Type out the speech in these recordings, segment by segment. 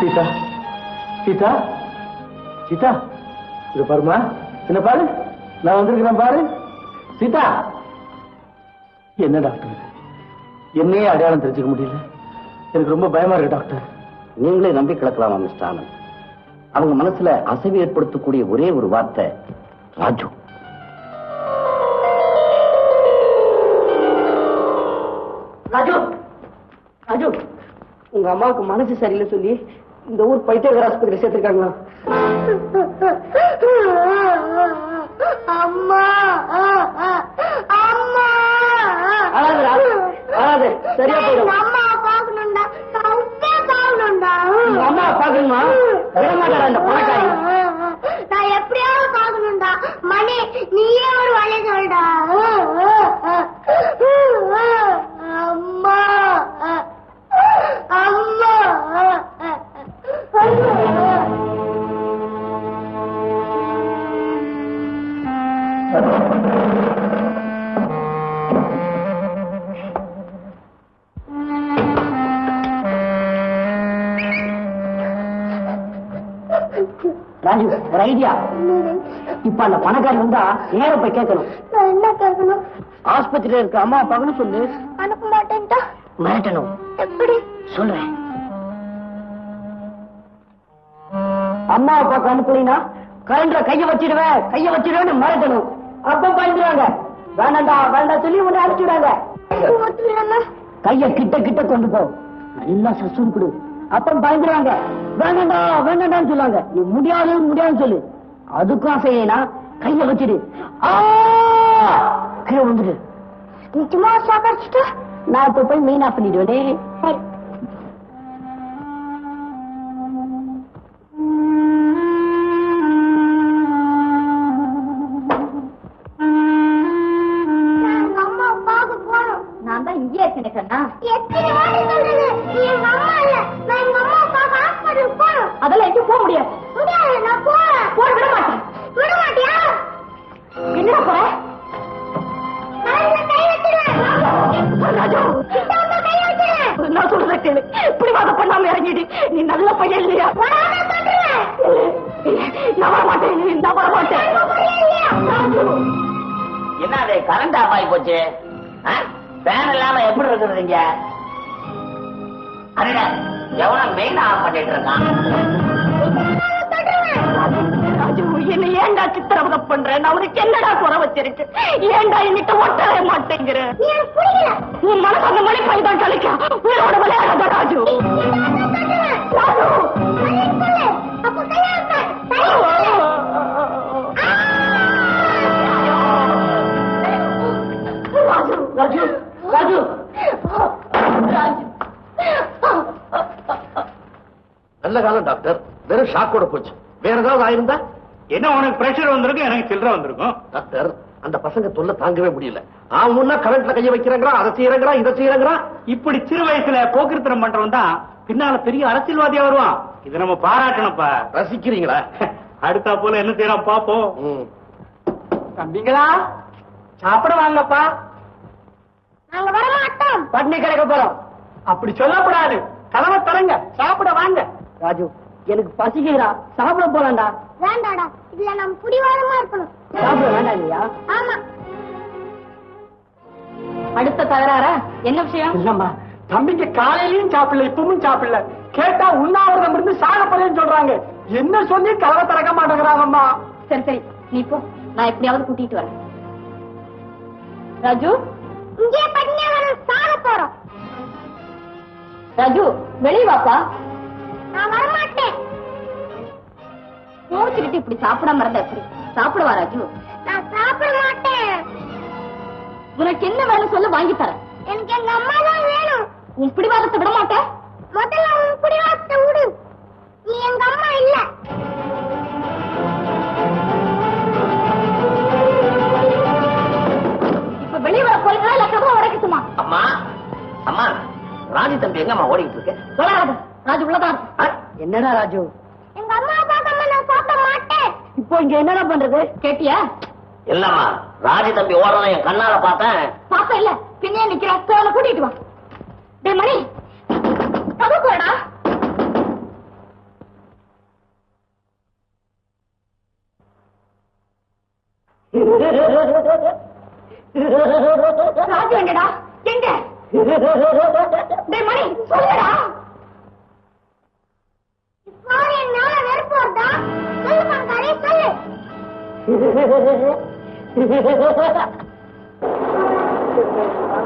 சீதா சீதா சீதா. இது பாருமா என்ன பாரு? நான் வந்திருக்கிறேன் பாரு. சீதா. என்ன டாக்டர்? என்னையே அடையாளம் தெரிஞ்சுக்க முடியல. எனக்கு ரொம்ப பயமா இருக்கு டாக்டர். நீங்களே நம்பி கிடக்கலாமா மிஸ்டர் ஆனந்த்? அவங்க மனசுல அசைவு ஏற்படுத்தக்கூடிய ஒரே ஒரு வார்த்தை ராஜு. ராஜு ராஜு உங்க அம்மாவுக்கு மனசு சரியில்லை சொல்லி இந்த ஊர் பைத்தியகார ஆஸ்பத்திரி சேர்த்திருக்காங்களா? அம்மா அம்மா. அழாத, சரியா போயிடும். எங்க அம்மாவை பார்க்கணும்டா. நான் உப்பே பார்க்கணும்டா. உங்க ராஜு ஒரு ஐடியா இப்ப அந்த பணக்காரி வந்தா நேர போய் கேட்கணும். நான் என்ன கேட்கணும்? ஆஸ்பத்திரியில இருக்க அம்மா பார்க்கணும் சொல்லு. அனுப்ப மாட்டேன்டா. மிரட்டணும். எப்படி? சொல்றேன். அம்மாவை பார்க்க அனுப்பலினா கரண்ட்ல கைய வச்சிடுவேன் கைய வச்சிடுவேன்னு மிரட்டணும். அப்ப பயந்துருவாங்க. வேண்டாம்டா வேண்டாம் சொல்லி உன்னை அனுப்பிச்சுடுவாங்க. கைய கிட்ட கிட்ட கொண்டு போ. நல்லா சசுன்னு கொடு. அப்ப பயந்துருவாங்க வேண்டாம்டா வேண்டாம்டான்னு சொல்லுவாங்க நீ முடியாது முடியாதுன்னு சொல்லு. அதுக்கும் அசையனா கைய வச்சிடு. ஆ! கீழே வந்துடு நிச்சயமா சாக்கடிச்சுட்டா நான் இப்ப போய் ஆஃப் பண்ணிடுவேனே முடியாது. முடியாது, நான் போறேன். விட மாட்டேன். விட மாட்டியா? என்னடா போற? நான் கேளு. பிடிவாதம் பண்ணாம இறங்கிடு. நீ நல்ல பையன் இல்லையா? நான் மாட்டேன் நான் என்ன அது கரண்ட் ஆஃப் ஆகி போச்சு ஃபேன் இல்லாம எப்படி இருக்கிறது இங்க அடடா மெயின் ஆஃப் பண்ணிட்டு இருக்கான். என்ன ஏன்டா சித்திரவதை பண்ற நான் உனக்கு என்னடா குறை வச்சிருக்கு? ஏன்டா என்கிட்ட ஒட்டவே மாட்டேங்கிற. உன் மனசு அந்த மணி பைதான் கழிக்க. உயிரோட விளையாடாத. ராஜு. ராஜு. ராஜு ராஜு நல்ல காலம் டாக்டர். வெறும் ஷாக்கோட போச்சு. வேற ஏதாவது ஆயிருந்தா? என்ன உனக்கு பிரஷர் வந்திருக்கும் எனக்கு சில்லற வந்திருக்கும்? டாக்டர் அந்த பசங்க தொல்லை தாங்கவே முடியல. அவன் கரண்ட்ல கைய வைக்கிறாங்கிறான் அதை செய்யறாங்கிறான் இதை செய்யறாங்கிறான் இப்படி சிறு வயசுல போக்கிருத்தனம் பண்றவன் தான் பின்னால பெரிய அரசியல்வாதியா வருவான். இது நம்ம பாராட்டணும்ப்பா. ரசிக்கிறீங்களா? அடுத்தா போல என்ன செய்யறான் பாப்போம். தம்பிங்களா? சாப்பிட வாங்கப்பா. நாங்க வர மாட்டோம் பட்னி கிடக்க போறோம். அப்படி சொல்லக்கூடாது. கலவை தரங்க சாப்பிட வாங்க. ராஜு எனக்கு பசிக்குதுடா. சாப்பிட போலாம்டா. வேண்டாடா. இதுல நம்ம புடிவாதமா இருக்கணும். சாப்பிட வேண்டாம் இல்லையா? ஆமா. அடுத்த தகராற? என்ன விஷயம்? இல்லம்மா தம்பிக்கு காலையிலயும் சாப்பிடல இப்பவும் சாப்பிடல. கேட்டா உண்ணாவிரதம் இருந்து சாக போறேன்னு சொல்றாங்க. என்ன சொல்லி கலவை திறக்க மாட்டேங்கிறாங்கம்மா? சரி சரி. நீ போ. நான் எப்படியாவது கூட்டிட்டு வரேன். ராஜு? இங்கே பட்னியா வர சாக போறோம். ராஜு வெளிய வாப்பா. நான் வர மாட்டேன் கோச்சுக்கிட்டு இப்படி சாப்பிடாம இருந்தா எப்படி? சாப்பிடுவா ராஜு? நான் சாப்பிட மாட்டேன். உனக்கு என்ன வேணும் சொல்லு வாங்கி தரேன். எனக்கு எங்க அம்மா தான் வேணும். உன் பிடிவாதத்தை விட மாட்டேன். முதல்ல உன் புடிவாதத்தை விடு நீ எங்க அம்மா இல்ல. இப்ப வெளிய வர போறீங்களா இல்ல கதவை உடைக்கட்டுமா? அம்மா அம்மா ராணி தம்பி எங்கம்மா ஓடிட்டு இருக்கு? சொல்லாத ராஜு உள்ளதான்? என்னடா ராஜு? எங்க அம்மா இப்போ இங்க என்னடா பண்றது? கேட்டியா? இல்லம்மா ராஜி தம்பி ஓடுறத என் கண்ணால பார்த்தேன். பாப்ப இல்ல. பின்னே நிக்கிற. தோலை கூட்டிட்டு வா. டே மணி. கதவுக்குறடா ராஜு எங்கடா? எங்க? டே மணி சொல்லுடா சொல்லு.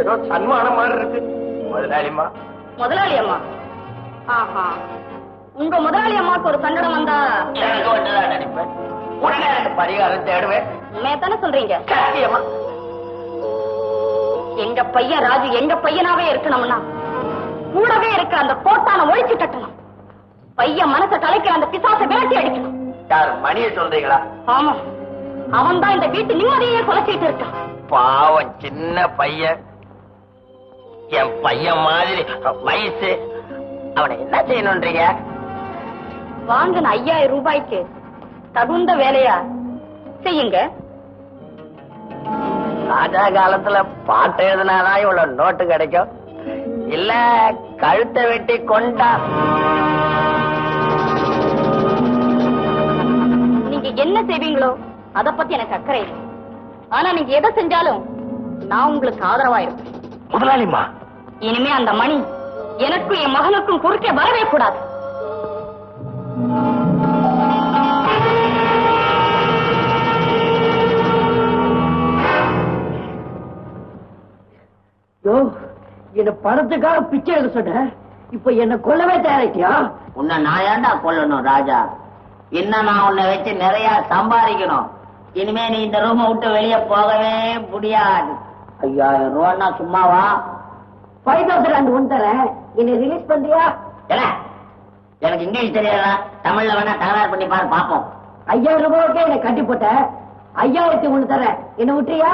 ஏதோ சன்மானம் மாதிரி இருக்கு. முதலாளிமா முதலாளி அம்மா ஆஹா. உங்க முதலாளி அம்மாவுக்கு ஒரு சங்கடம் வந்தா எனக்கு ஒன்றுதான் நினைப்பேன். உடனே எனக்கு பரிகாரம் தேடுவேன். உண்மையா தானே சொல்றீங்க? சத்தியமா எங்க பையன் ராஜு எங்க பையனாவே இருக்கணும்னா கூடவே இருக்கிற அந்த கோட்டான ஒழிச்சு கட்டணும். பையன் மனசை கலைக்கிற அந்த பிசாசை விரட்டி அடிக்கணும். யார் மணியை சொல்றீங்களா? ஆமா. அவன் தான் இந்த வீட்டு நிம்மதியே குலைச்சிட்டு இருக்கான். பாவம் சின்ன பையன். என் பையன் மாதிரி வயசு. அவனை என்ன செய்யணும்ன்றீங்க வாங்கின ஐயாயிரம் ரூபாய்க்கு தகுந்த வேலையா செய்யுங்க. ராஜா காலத்துல பாட்டு எழுதினாதான் இவ்வளவு நோட்டு கிடைக்கும். இல்ல கழுத்தை வெட்டி கொண்டா. நீங்க என்ன செய்வீங்களோ அத பத்தி எனக்கு அக்கறை இல்லை. ஆனா நீங்க எதை செஞ்சாலும் நான் உங்களுக்கு ஆதரவா இருப்பேன் முதலாளிமா. இனிமே அந்த மணி எனக்கும் என் மகனுக்கும் குறுக்கே வரவே கூடாது. என்ன பணத்துக்காக பிச்சை எடுக்க சொன்ன? இப்ப என்ன கொல்லவே தயாரிட்டியா உன்னை நான் ஏன்டா கொல்லணும் ராஜா? இன்னும் நான் உன்னை வச்சு நிறைய சம்பாதிக்கணும். இனிமே நீ இந்த ரூமை விட்டு வெளியே போகவே முடியாது. ஐயாயிரம் ரூபான்னா சும்மாவா? ஃபைவ் தௌசண்ட் ரெண்டு ஒன்று தரேன் என்னை ரிலீஸ் பண்றியா? எனக்கு இங்கிலீஷ் தெரியாதா? தமிழ்ல வேணா தகராறு பண்ணி பாரு பாப்போம். ஐயாயிரம் ரூபாய்க்கே என்னை கட்டி போட்ட. ஐயாயிரத்தி ஒண்ணு தரேன் என்ன விட்டுறியா?